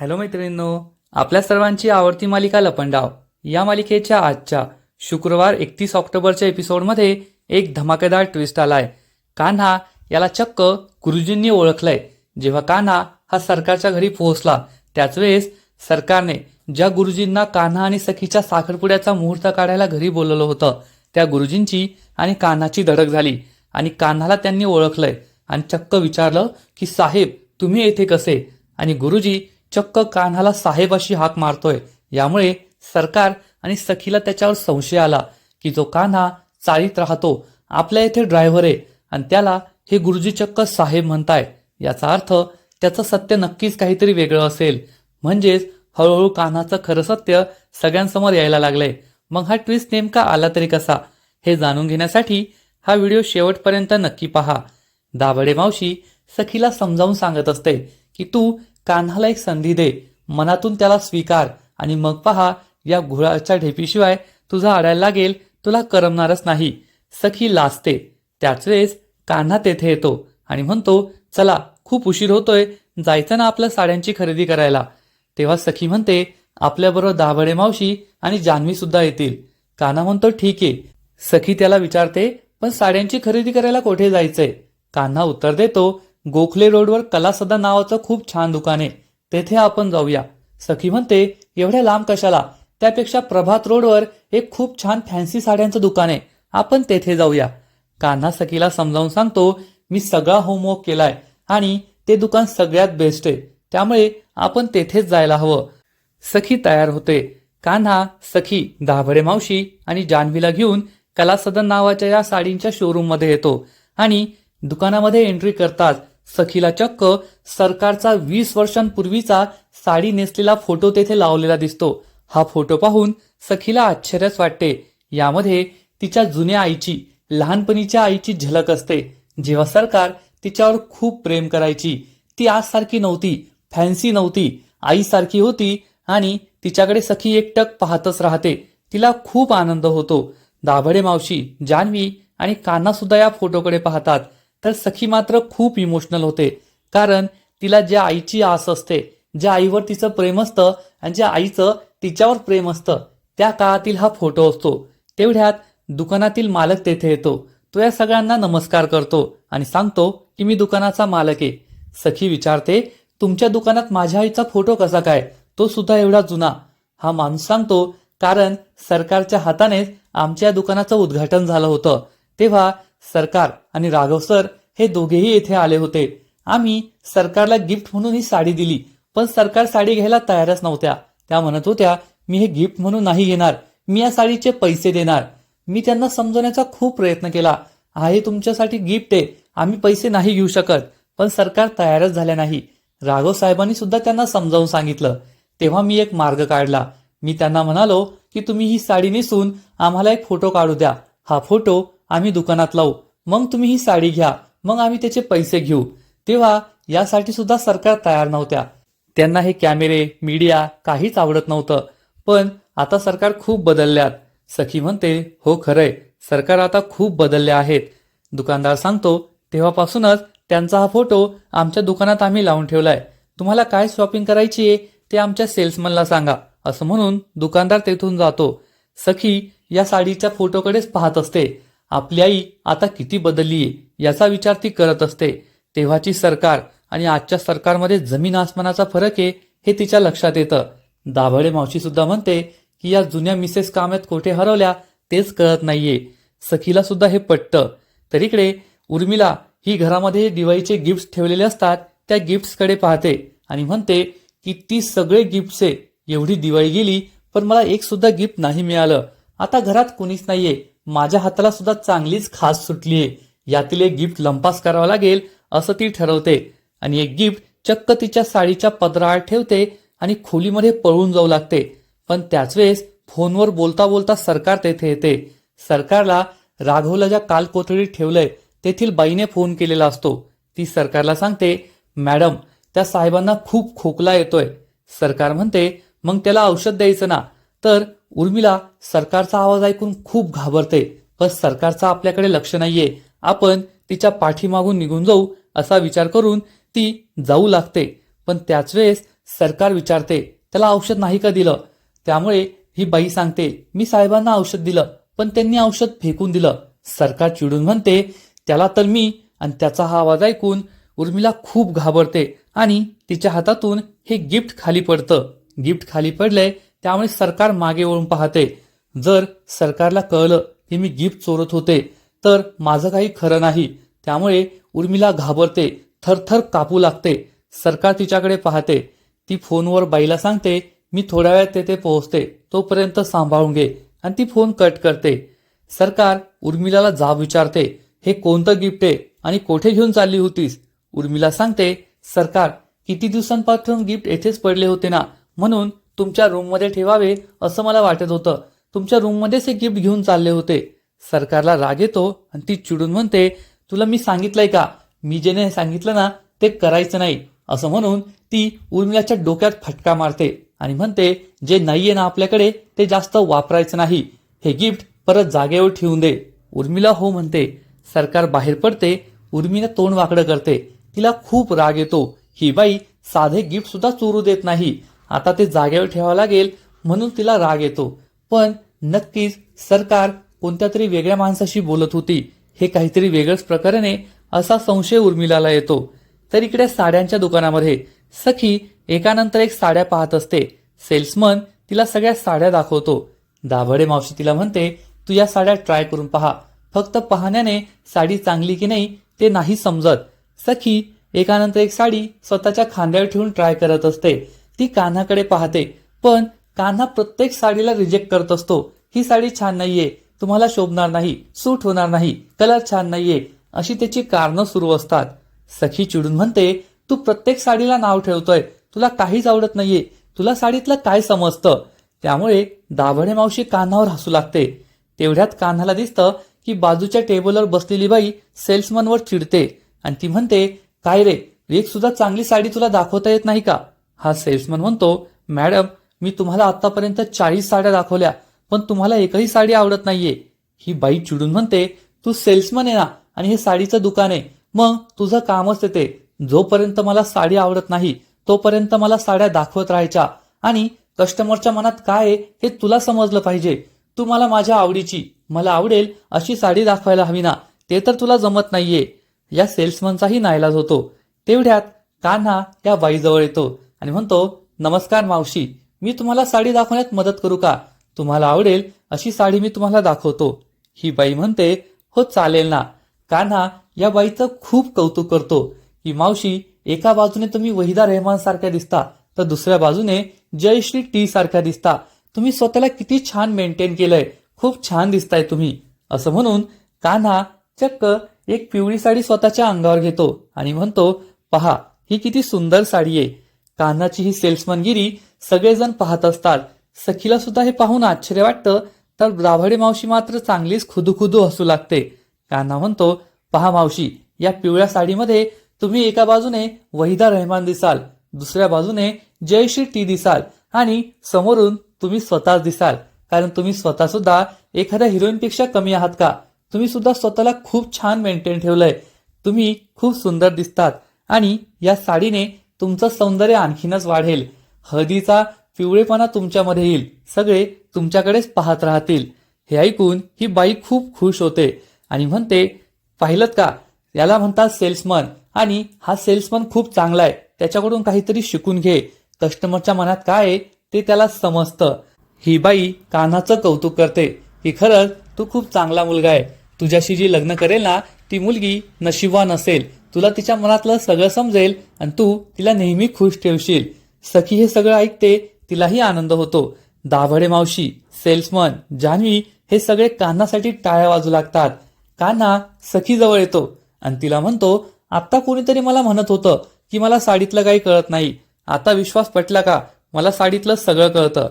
Hello मैत्रिणींनो आपल्या सर्वांची आवडती मालिका लपंडाव. या मालिकेच्या आजच्या शुक्रवार एकतीस ऑक्टोबरच्या एपिसोडमध्ये एक धमाकेदार ट्विस्ट आलाय. कान्हा याला चक्क गुरुजींनी ओळखलंय. जेव्हा कान्हा हा सरकारच्या घरी पोहोचला त्याच वेळेस सरकारने ज्या गुरुजींना कान्हा आणि सखीच्या साखरपुड्याचा मुहूर्त काढायला घरी बोलवलं होतं त्या गुरुजींची आणि कान्हाची धडक झाली आणि कान्हाला त्यांनी ओळखलंय आणि चक्क विचारलं की साहेब तुम्ही येथे कसे? आणि गुरुजी चक्क कान्हाला साहेब अशी हाक मारतोय. यामुळे सरकार आणि सखीला त्याच्यावर संशय आला की जो कान्हा चाळीत राहतो आपल्या येथे ड्रायव्हर आहे आणि त्याला हे गुरुजी चक्क साहेब म्हणताय. याचा अर्थ त्याचं सत्य नक्कीच काहीतरी वेगळं असेल. म्हणजेच हळूहळू कान्हाचं खरं सत्य सगळ्यांसमोर यायला लागलंय. मग हा ट्विस्ट नेमका आला तरी कसा? हे जाणून घेण्यासाठी हा व्हिडिओ शेवटपर्यंत नक्की पहा. दाभडे मावशी सखीला समजावून सांगत असते की तू कान्हाला एक संधी दे. मनातून त्याला स्वीकार आणि मग पहा या घुळाच्या ढेपीशिवाय तुझा अडायला लागेल तुला करमणारच नाही. सखी लाजते. त्याच वेळेस कान्हा तेथे येतो आणि म्हणतो चला खूप उशीर होतोय जायचं ना आपल्या साड्यांची खरेदी करायला. तेव्हा सखी म्हणते आपल्याबरोबर दाभडे मावशी आणि जान्हवी सुद्धा येतील. कान्हा म्हणतो ठीक आहे. सखी त्याला विचारते पण साड्यांची खरेदी करायला कोठे जायचंय? कान्हा उत्तर देतो गोखले रोडवर कलासदा नावाचं खूप छान दुकान आहे. तेथे आपण जाऊया. सखी म्हणते एवढ्या लांब कशाला? त्यापेक्षा प्रभात रोडवर एक खूप छान फॅन्सी साड्यांचं दुकान आहे. आपण तेथे जाऊया. कान्हा सखीला समजावून सांगतो मी सगळा होमवर्क केलाय आणि ते दुकान सगळ्यात बेस्ट आहे. त्यामुळे आपण तेथेच जायला हवं. सखी तयार होते. कान्हा सखी दाभडे मावशी आणि जान्हवीला घेऊन कलासदन नावाच्या या साडींच्या शोरूममध्ये येतो आणि दुकानामध्ये एंट्री करताच सखीला चक्क सरकारचा वीस वर्षांपूर्वीचा साडी नेसलेला फोटो तेथे लावलेला दिसतो. हा फोटो पाहून सखीला आश्चर्यच वाटते. यामध्ये तिच्या जुन्या आईची लहानपणीच्या आईची झलक असते. जेव्हा सरकार तिच्यावर खूप प्रेम करायची ती आजसारखी नव्हती फॅन्सी नव्हती आईसारखी होती आणि तिच्याकडे सखी एकटक पाहतच राहते. तिला खूप आनंद होतो. दाभडे मावशी जान्हवी आणि कान्हा सुद्धा या फोटोकडे पाहतात. तर सखी मात्र खूप इमोशनल होते. कारण तिला ज्या आईची आस असते ज्या आईवर तिचं प्रेम असतं आणि ज्या आईचं तिच्यावर प्रेम असतं त्या काळातील हा फोटो असतो. तेवढ्यात दुकानातील मालक तेथे येतो. तो या सगळ्यांना नमस्कार करतो आणि सांगतो की मी दुकानाचा मालक आहे. सखी विचारते तुमच्या दुकानात माझ्या आईचा फोटो कसा काय? तो सुद्धा एवढा जुना. हा माणूस सांगतो कारण सरकारच्या हातानेच आमच्या दुकानाचं उद्घाटन झालं होतं. तेव्हा सरकार आणि राघव सर हे दोघेही येथे आले होते. आम्ही सरकारला गिफ्ट म्हणून ही साडी दिली पण सरकार साडी घ्यायला तयारच नव्हत्या. त्या म्हणत होत्या मी हे गिफ्ट म्हणून नाही घेणार. मी या साडीचे पैसे देणार. मी त्यांना समजवण्याचा खूप प्रयत्न केला. आहे तुमच्यासाठी गिफ्ट आहे. आम्ही पैसे नाही घेऊ शकत पण सरकार तयारच झाल्या नाही. राघव साहेबांनी सुद्धा त्यांना समजावून सांगितलं. तेव्हा मी एक मार्ग काढला. मी त्यांना म्हणालो की तुम्ही ही साडी नेसून आम्हाला एक फोटो काढू द्या. हा फोटो आम्ही दुकानात लावू. मग तुम्ही ही साडी घ्या. मग आम्ही त्याचे पैसे घेऊ. तेव्हा यासाठी सुद्धा सरकार तयार नव्हत्या. त्यांना हे कॅमेरे मीडिया काहीच आवडत नव्हतं. पण आता सरकार खूप बदलल्यात. सखी म्हणते हो खरंय. सरकार आता खूप बदलले आहेत. दुकानदार सांगतो तेव्हापासूनच त्यांचा हा फोटो आमच्या दुकानात आम्ही लावून ठेवलाय. तुम्हाला काय शॉपिंग करायची आहे ते आमच्या सेल्समनला सांगा. असं म्हणून दुकानदार तेथून जातो. सखी या साडीच्या फोटोकडेच पाहत असते. आपली आई आता किती बदलली आहे याचा विचार ती करत असते. तेव्हाची सरकार आणि आजच्या सरकारमध्ये जमीन आसमानाचा फरक आहे हे तिच्या लक्षात येतं. दाभळे मावशी सुद्धा म्हणते की या जुन्या मिसेस कामात कोठे हरवल्या तेच कळत नाहीये. सखीला सुद्धा हे पटतं. तरीकडे उर्मिला ही घरामध्ये दिवाळीचे गिफ्ट ठेवलेले असतात त्या गिफ्ट्सकडे पाहते आणि म्हणते की ती सगळे गिफ्ट्स आहे. एवढी दिवाळी गेली पण मला एक सुद्धा गिफ्ट नाही मिळालं. आता घरात कुणीच नाहीये. माझ्या हाताला सुद्धा चांगलीच खास सुटलीये. यातील एक गिफ्ट लंपास करावा लागेल असं ती ठरवते. आणि एक गिफ्ट चक्क तिच्या साडीच्या पदराआड ठेवते आणि खोलीमध्ये पळून जाऊ लागते. पण त्याच वेळेस फोनवर बोलता बोलता सरकार तेथे येते. सरकारला राघवला ज्या काल कोठडीत ठेवलंय तेथील बाईने फोन केलेला असतो. ती सरकारला सांगते मॅडम त्या साहेबांना खूप खोकला येतोय. सरकार म्हणते मग त्याला औषध द्यायचं ना. तर उर्मिला सरकारचा आवाज ऐकून खूप घाबरते पण सरकारचं आपल्याकडे लक्ष नाहीये. आपण तिच्या पाठीमागून निघून जाऊ असा विचार करून ती जाऊ लागते. पण त्याच वेळेस सरकार विचारते त्याला औषध नाही का दिलं? त्यामुळे ही बाई सांगते मी साहेबांना औषध दिलं पण त्यांनी औषध फेकून दिलं. सरकार चिडून म्हणते त्याला तर मी आणि त्याचा हा आवाज ऐकून उर्मिला खूप घाबरते आणि तिच्या हातातून हे गिफ्ट खाली पडतं. गिफ्ट खाली पडलंय त्यामुळे सरकार मागे वळून पाहते. जर सरकारला कळलं की मी गिफ्ट चोरत होते तर माझं काही खरं नाही. त्यामुळे उर्मिला घाबरते थरथर कापू लागते. सरकार तिच्याकडे पाहते. ती फोनवर बाईला सांगते मी थोड्या वेळात तेथे पोहोचते. तोपर्यंत सांभाळून घे. आणि ती फोन कट करते. सरकार उर्मिलाला जाब विचारते हे कोणतं गिफ्ट आहे आणि कोठे घेऊन चालली होतीस? उर्मिला सांगते सरकार किती दिवसांपासून गिफ्ट येथेच पडले होते ना? म्हणून तुमच्या रूममध्ये ठेवावे असं मला वाटत होतं. तुमच्या रूममध्येच हे गिफ्ट घेऊन चालले होते. सरकारला राग येतो आणि ती चिडून म्हणते तुला मी सांगितलंय का? मी ज्याने सांगितलं ना ते करायचं नाही. असं म्हणून ती उर्मिलाच्या डोक्यात फटका मारते आणि म्हणते जे नाहीये ना आपल्याकडे ते जास्त वापरायचं नाही. हे गिफ्ट परत जागेवर ठेवून दे. उर्मिला हो म्हणते. सरकार बाहेर पडते. उर्मिला तोंड वाकडं करते. तिला खूप राग येतो. ही बाई साधे गिफ्ट सुद्धा चोरू देत नाही. आता ते जागेवर ठेवावं लागेल म्हणून तिला राग येतो. पण नक्कीच सरकार कोणत्या तरी वेगळ्या माणसाशी बोलत होती. हे काहीतरी वेगळंच प्रकरण आहे असा संशय उर्मिलाला येतो. तर इकडे साड्यांच्या दुकानामध्ये सखी एकानंतर एक साड्या पाहत असते. सेल्समन तिला सगळ्या साड्या दाखवतो. दाभडे मावशी तिला म्हणते तू या साड्या ट्राय करून पहा. फक्त पाहण्याने साडी चांगली की नाही ते नाही समजत. सखी एकानंतर एक साडी स्वतःच्या खांद्यावर ठेवून ट्राय करत असते. ती कान्हाकडे पाहते. पण कान्हा प्रत्येक साडीला रिजेक्ट करत असतो. ही साडी छान नाहीये. तुम्हाला शोभणार नाही. सूट होणार नाही. कलर छान नाहीये. अशी त्याची कारणं सुरू असतात. सखी चिडून म्हणते तू प्रत्येक साडीला नाव ठेवतोय. तुला काहीच आवडत नाहीये. तुला साडीतलं काय समजतं? त्यामुळे दाभणे मावशी कान्हावर हसू लागते. तेवढ्यात कान्हाला दिसतं की बाजूच्या टेबलवर बसलेली बाई सेल्समनवर चिडते. आणि ती म्हणते काय रे? एक सुद्धा चांगली साडी तुला दाखवता येत नाही का? हा सेल्समन म्हणतो मॅडम मी तुम्हाला आतापर्यंत चाळीस साड्या दाखवल्या पण तुम्हाला एकही साडी आवडत नाहीये. ही बाई चिडून म्हणते तू सेल्समन आहे ना आणि हे साडीचं दुकान आहे. मग तुझं कामच येते. जोपर्यंत मला साडी आवडत नाही तोपर्यंत मला साड्या दाखवत राहायच्या. आणि कस्टमरच्या मनात काय आहे हे तुला समजलं पाहिजे. तू मला माझ्या आवडीची मला आवडेल अशी साडी दाखवायला हवी ना ते तर तुला जमत नाहीये. या सेल्समनचाही नाईलाज होतो. तेवढ्यात कान्हा या बाईजवळ येतो. आणि म्हणतो नमस्कार मावशी मी तुम्हाला साडी दाखवण्यात मदत करू का? तुम्हाला आवडेल अशी साडी मी तुम्हाला दाखवतो. ही बाई म्हणते हो चालेल ना. कान्हा या बाईचं खूप कौतुक करतो की मावशी एका बाजूने तुम्ही वहिदा रेहमान सारख्या दिसता तर दुसऱ्या बाजूने जयश्री टी सारख्या दिसता. तुम्ही स्वतःला किती छान मेंटेन केलंय खूप छान दिसताय तुम्ही. असं म्हणून कान्हा चक्क एक पिवळी साडी स्वतःच्या अंगावर घेतो आणि म्हणतो पहा ही किती सुंदर साडी आहे. कान्हाची ही सेल्समनगिरी सगळेजण पाहत असतात. सखीला सुद्धा हे पाहून आश्चर्य वाटतं. तर दाभडे मावशी मात्र चांगलीच खुदुखुदू हसू लागते. कान्हा म्हणतो पहा मावशी या पिवळ्या साडीमध्ये तुम्ही एका बाजूने वहिदा रहमान दिसाल दुसऱ्या बाजूने जयश्री टी दिसाल आणि समोरून तुम्ही स्वतःच दिसाल. कारण तुम्ही स्वतः सुद्धा एखाद्या हिरोईनपेक्षा कमी आहात का? तुम्ही सुद्धा स्वतःला खूप छान मेंटेन ठेवलंय. तुम्ही खूप सुंदर दिसतात आणि या साडीने तुमचं सौंदर्य आणखीनच वाढेल. हळदीचा पिवळेपणा तुमच्यामध्ये येईल. सगळे तुमच्याकडेच पाहत राहतील. हे ऐकून ही बाई खूप खुश होते आणि म्हणते पाहिलं का? याला म्हणतात सेल्समन आणि हा सेल्समन खूप चांगला आहे. त्याच्याकडून काहीतरी शिकून घे. कस्टमरच्या मनात काय आहे ते त्याला समजतं. ही बाई कान्हाचं कौतुक करते की खरंच तू खूप चांगला मुलगा आहे. तुझ्याशी जी लग्न करेल ना ती मुलगी नशिबवान असेल. तुला तिच्या मनातलं सगळं समजेल आणि तू तिला नेहमी खुश ठेवशील. सखी हे सगळं ऐकते तिलाही आनंद होतो. दाभडे मावशी सेल्समन जान्हवी हे सगळे कान्हासाठी टाळ्या वाजू लागतात. कान्हा सखी जवळ येतो आणि तिला म्हणतो आता कोणीतरी मला म्हणत होतं की मला साडीतलं काही कळत नाही. आता विश्वास पटला का? मला साडीतलं सगळं कळतं.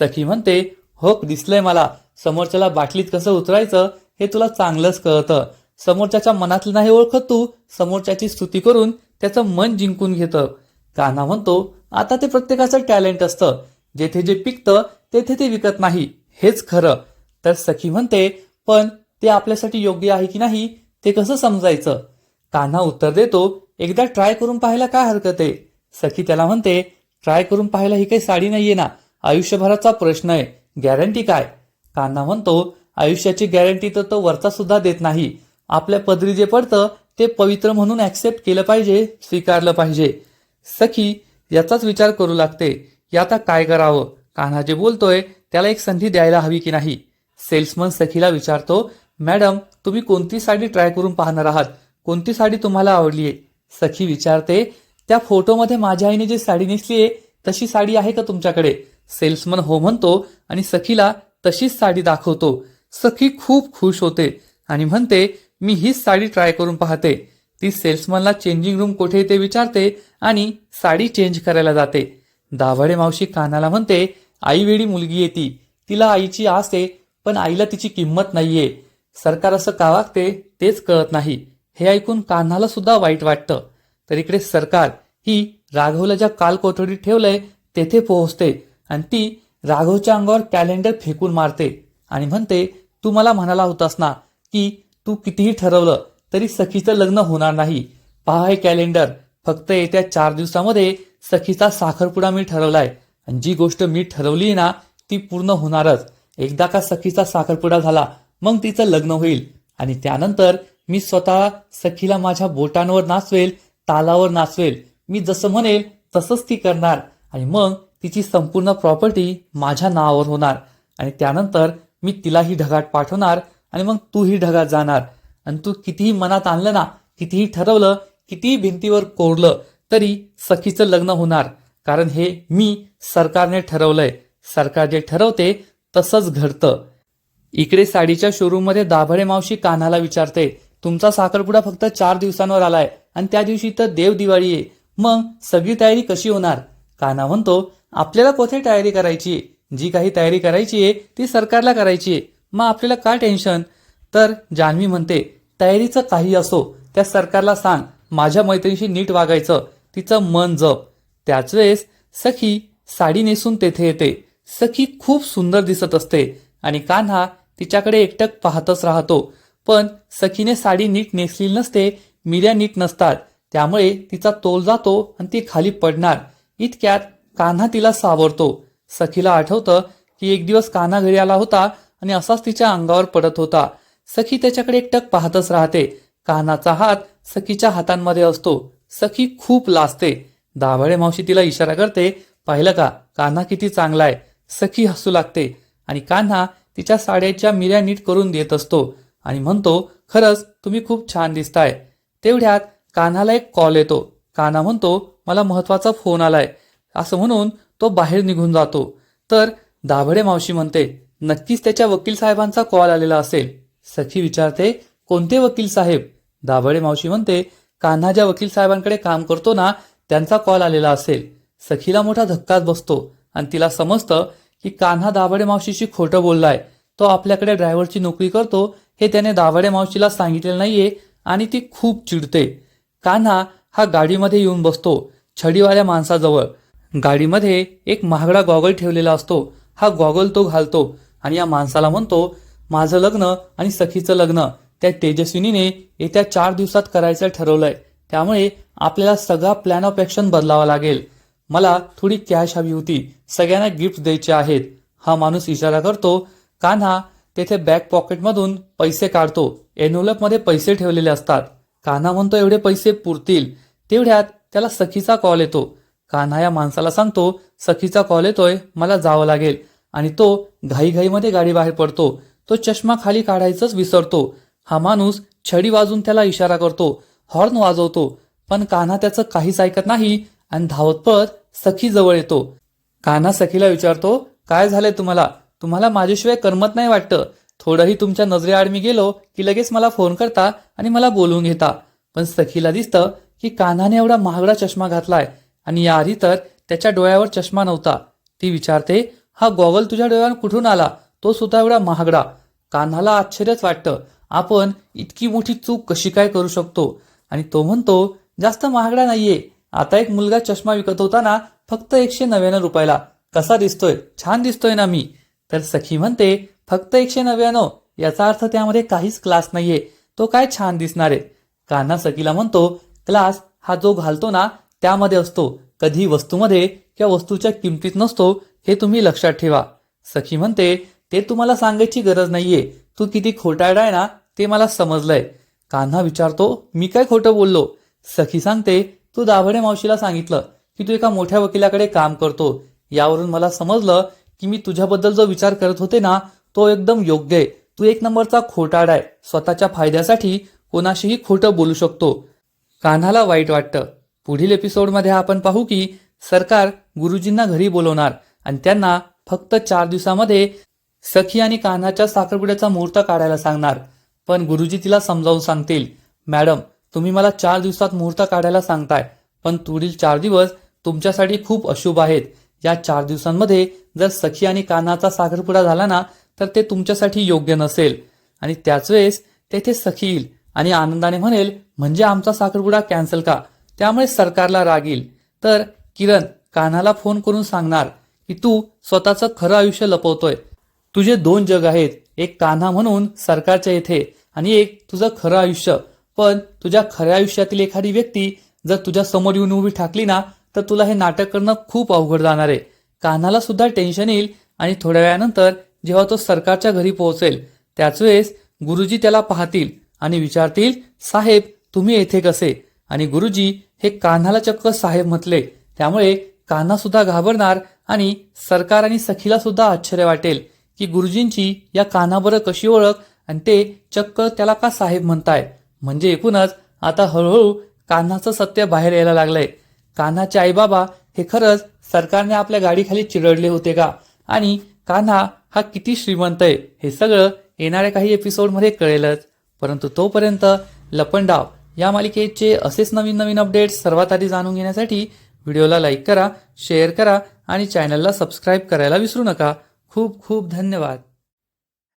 सखी म्हणते हो दिसलंय मला. समोरच्याला बाटलीत कसं उतरायचं हे तुला चांगलंच कळतं. समोरच्याच्या मनातलं नाही ओळखत तू समोरच्याची स्तुती करून त्याचं मन जिंकून घेतं. कान्हा म्हणतो आता ते प्रत्येकाचं टॅलेंट असतं. जेथे जे पिकतं तेथे ते विकत नाही. हेच खरं. तर सखी म्हणते पण ते आपल्यासाठी योग्य आहे की नाही ते कसं समजायचं? कान्हा उत्तर देतो एकदा ट्राय करून पाहायला काय हरकत आहे? सखी त्याला म्हणते ट्राय करून पाहायला ही काही साडी नाहीये ना. आयुष्यभराचा प्रश्न आहे. गॅरंटी काय? कान्हा म्हणतो आयुष्याची गॅरंटी तर तो वरचा सुद्धा देत नाही. आपल्या पदरी जे पडतं ते पवित्र म्हणून ऍक्सेप्ट केलं पाहिजे स्वीकारलं पाहिजे. सखी याचाच विचार करू लागते. की आता काय करावं? कान्हा जे बोलतोय त्याला एक संधी द्यायला हवी की नाही? सेल्समन सखीला विचारतो मॅडम तुम्ही कोणती साडी ट्राय करून पाहणार आहात? कोणती साडी तुम्हाला आवडलीये सखी विचारते त्या फोटोमध्ये माझ्या आईने जी साडी नेसली आहे तशी साडी आहे का तुमच्याकडे? सेल्समन हो म्हणतो आणि सखीला तशीच साडी दाखवतो. सखी खूप खुश होते आणि म्हणते मी हीच साडी ट्राय करून पाहते. ती सेल्समनला चेंजिंग रूम कुठे ते विचारते आणि साडी चेंज करायला जाते. दाभाडे मावशी कानाला म्हणते आईवेळी मुलगी येते तिला आईची आस आहे पण आईला तिची किंमत नाहीये. सरकार असं का वागते तेच कळत नाही. हे ऐकून कान्हाला सुद्धा वाईट वाटतं. तर इकडे सरकार ही राघवला ज्या काल कोठडीत ठेवलंय तेथे पोहोचते. आणि ती राघवच्या अंगावर कॅलेंडर फेकून मारते आणि म्हणते तू मला म्हणाला होतास ना की तू कितीही ठरवलं तरी सखीचं लग्न होणार नाही. पहा हे कॅलेंडर फक्त येत्या चार दिवसामध्ये सखीचा साखरपुडा मी ठरवलाय. आणि जी गोष्ट मी ठरवली ना ती पूर्ण होणारच. एकदा का सखीचा साखरपुडा झाला मग तिचं लग्न होईल. आणि त्यानंतर मी स्वतः सखीला माझ्या बोटांवर नाचवेल तालावर नाचवेल. मी जसं म्हणेल तसंच ती करणार. आणि मग तिची संपूर्ण प्रॉपर्टी माझ्या नावावर होणार. आणि त्यानंतर मी तिलाही ढगात पाठवणार आणि मग तूही ढगात जाणार. आणि तू कितीही मनात आणलं ना कितीही ठरवलं कितीही भिंतीवर कोरलं तरी सखीचं लग्न होणार. कारण हे मी सरकारने ठरवलंय. सरकार जे ठरवते तसंच घडतं. इकडे साडीच्या शोरूममध्ये दाभळे मावशी कान्हाला विचारते तुमचा साखरपुडा फक्त चार दिवसांवर आलाय आणि त्या दिवशी तर देव दिवाळी आहे. मग सगळी तयारी कशी होणार? कान्हा म्हणतो आपल्याला कोठे तयारी करायची आहे? जी काही तयारी करायची आहे ती सरकारला करायची आहे. मग आपल्याला काय टेन्शन तर जान्हवी म्हणते तयारीचं काही असो त्या सरकारला सांग माझ्या मैत्रिणीशी नीट वागायचं तिचं मन जप. त्याच वेळेस सखी साडी नेसून तेथे येते. सखी खूप सुंदर दिसत असते आणि कान्हा तिच्याकडे एकटक पाहतच राहतो. पण सखीने साडी नीट नेसली नसते मिऱ्या नीट नसतात. त्यामुळे तिचा तोल जातो आणि ती खाली पडणार. इतक्यात कान्हा तिला सावरतो. सखीला आठवतं की एक दिवस कान्हा घरी आला होता आणि असाच तिच्या अंगावर पडत होता. सखी त्याच्याकडे एकटक पाहतच राहते. कान्हाचा हात सखीच्या हातांमध्ये असतो. सखी खूप लाजते. दाभाडे मावशी तिला इशारा करते पाहिलं का? कान्हा किती चांगला आहे सखी हसू लागते आणि कान्हा तिच्या साड्याच्या मिऱ्या नीट करून देत असतो आणि म्हणतो खरंच तुम्ही खूप छान दिसताय. तेवढ्यात कान्हाला एक कॉल येतो. कान्हा म्हणतो मला महत्त्वाचा फोन आलाय. असं म्हणून तो बाहेर निघून जातो. तर दाभडे मावशी म्हणते नक्कीच त्याच्या वकील साहेबांचा कॉल आलेला असेल. सखी विचारते कोणते वकील साहेब? दाभडे मावशी म्हणते कान्हा ज्या वकील साहेबांकडे काम करतो ना त्यांचा कॉल आलेला असेल. सखीला मोठा धक्काच बसतो आणि तिला समजतं की कान्हा दाभडे मावशीशी खोटं बोललाय. तो आपल्याकडे ड्रायव्हरची नोकरी करतो हे त्याने दाभडे मावशीला सांगितलेलं नाहीये आणि ती खूप चिडते. कान्हा हा गाडीमध्ये येऊन बसतो छडीवाल्या माणसाजवळ. गाडीमध्ये एक महागडा गॉगल ठेवलेला असतो. हा गॉगल तो घालतो. आणि या माणसाला म्हणतो माझं लग्न आणि सखीचं लग्न त्या तेजस्विनीने येत्या चार दिवसात करायचं ठरवलंय. त्यामुळे आपल्याला सगळा प्लॅन ऑफ ऍक्शन बदलावा लागेल. मला थोडी कॅश हवी होती. सगळ्यांना गिफ्ट द्यायचे आहेत. हा माणूस इशारा करतो. कान्हा तेथे बॅक पॉकेटमधून पैसे काढतो. एनोलपमध्ये पैसे ठेवलेले असतात. कान्हा म्हणतो एवढे पैसे पुरतील. तेवढ्यात त्याला सखीचा कॉल येतो. कान्हा या माणसाला सांगतो सखीचा कॉल येतोय. मला जावं लागेल. आणि तो घाईघाईमध्ये गाडी बाहेर पडतो. तो चष्मा खाली काढायचंच विसरतो. हा माणूस छडी वाजून त्याला इशारा करतो. हॉर्न वाजवतो. पण कान्हा त्याचं काहीच ऐकत नाही आणि धावत पळत सखी जवळ येतो. कान्हा सखीला विचारतो काय झालंय तुम्हाला? तुम्हाला माझ्याशिवाय करमत नाही वाटतं. थोडंही तुमच्या नजरेआड मी गेलो की लगेच मला फोन करता आणि मला बोलवून घेता. पण सखीला दिसतं की कान्हाने एवढा महागडा चष्मा घातलाय. आणि याआधी तर त्याच्या डोळ्यावर चष्मा नव्हता. ती विचारते हा गॉगल तुझ्या डोळ्यावर कुठून आला? तो सुद्धा एवढा महागडा. कान्हाला आश्चर्यच वाटतं. आपण इतकी मोठी चूक कशी काय करू शकतो? आणि तो म्हणतो जास्त महागडा नाहीये. आता एक मुलगा चष्मा विकत होता ना फक्त एकशे नव्याण्णव रुपयाला. कसा दिसतोय? छान दिसतोय ना मी. तर सखी म्हणते फक्त एकशे नव्याण्णव. याचा अर्थ त्यामध्ये काहीच क्लास नाहीये. तो काय छान दिसणार आहे? कान्हा सखीला म्हणतो क्लास हा जो घालतो ना त्यामध्ये असतो. कधी वस्तूमध्ये त्या वस्तूच्या किमतीत नसतो. हे तुम्ही लक्षात ठेवा. सखी म्हणते ते तुम्हाला सांगायची गरज नाहीये. तू किती खोटारडा आहे ना ते मला समजलंय. कान्हा विचारतो मी काय खोटं बोललो? सखी सांगते तू दाभडे मावशीला सांगितलं की तू एका मोठ्या वकिलाकडे काम करतो. यावरून मला समजलं की मी तुझ्याबद्दल जो विचार करत होते ना तो एकदम योग्य आहे. तू एक नंबरचा खोटाड आहे. स्वतःच्या फायद्यासाठी कोणाशीही खोटं बोलू शकतो. कान्हाला वाईट वाटतं. पुढील एपिसोडमध्ये आपण पाहू की सरकार गुरुजींना घरी बोलवणार. आणि त्यांना फक्त चार दिवसामध्ये सखी आणि कान्हाच्या साखरपुड्याचा मुहूर्त काढायला सांगणार. पण गुरुजी तिला समजावून सांगतील मॅडम तुम्ही मला चार दिवसात मुहूर्त काढायला सांगताय पण पुढील चार दिवस तुमच्यासाठी खूप अशुभ आहेत. या चार दिवसांमध्ये जर सखी आणि कान्हाचा साखरपुडा झाला ना तर ते तुमच्यासाठी योग्य नसेल. आणि त्याच वेळेस तेथे सखी येईल आणि आनंदाने म्हणेल म्हणजे आमचा साखरपुडा कॅन्सल का? त्यामुळे सरकारला राग येईल. तर किरण कान्हाला फोन करून सांगणार की तू स्वतःचं खरं आयुष्य लपवतोय. तुझे दोन जग आहेत एक कान्हा म्हणून सरकारच्या येथे आणि एक तुझं खरं आयुष्य. पण तुझ्या खऱ्या आयुष्यातील एखादी व्यक्ती जर तुझ्या समोर येऊन उभी ठाकली ना तर तुला हे नाटक करणं खूप अवघड जाणार आहे. कान्हाला सुद्धा टेन्शन येईल आणि थोड्या वेळानंतर जेव्हा तो सरकारच्या घरी पोहोचेल त्याच वेळेस गुरुजी त्याला पाहतील आणि विचारतील साहेब तुम्ही येथे कसे? आणि गुरुजी हे कान्हाला चक्क साहेब म्हटले. त्यामुळे कान्हा सुद्धा घाबरणार आणि सरकार आणि सखीला सुद्धा आश्चर्य वाटेल की गुरुजींची या कानाबरं कशी ओळख आणि ते चक्क त्याला का साहेब म्हणताय? म्हणजे एकूणच आता हळूहळू कान्हाचं सत्य बाहेर यायला लागलंय. कान्हाचे आईबाबा हे खरंच सरकारने आपल्या गाडीखाली चिरडले होते का? आणि कान्हा हा किती श्रीमंत आहे हे सगळं येणाऱ्या काही एपिसोडमध्ये कळेलच. परंतु तोपर्यंत लपंडाव या मालिकेचे असेच नवीन नवीन अपडेट्स सर्वात आधी जाणून घेण्यासाठी व्हिडिओला लाईक करा शेअर करा आणि चॅनलला सबस्क्राईब करायला विसरू नका. खूप खूप धन्यवाद.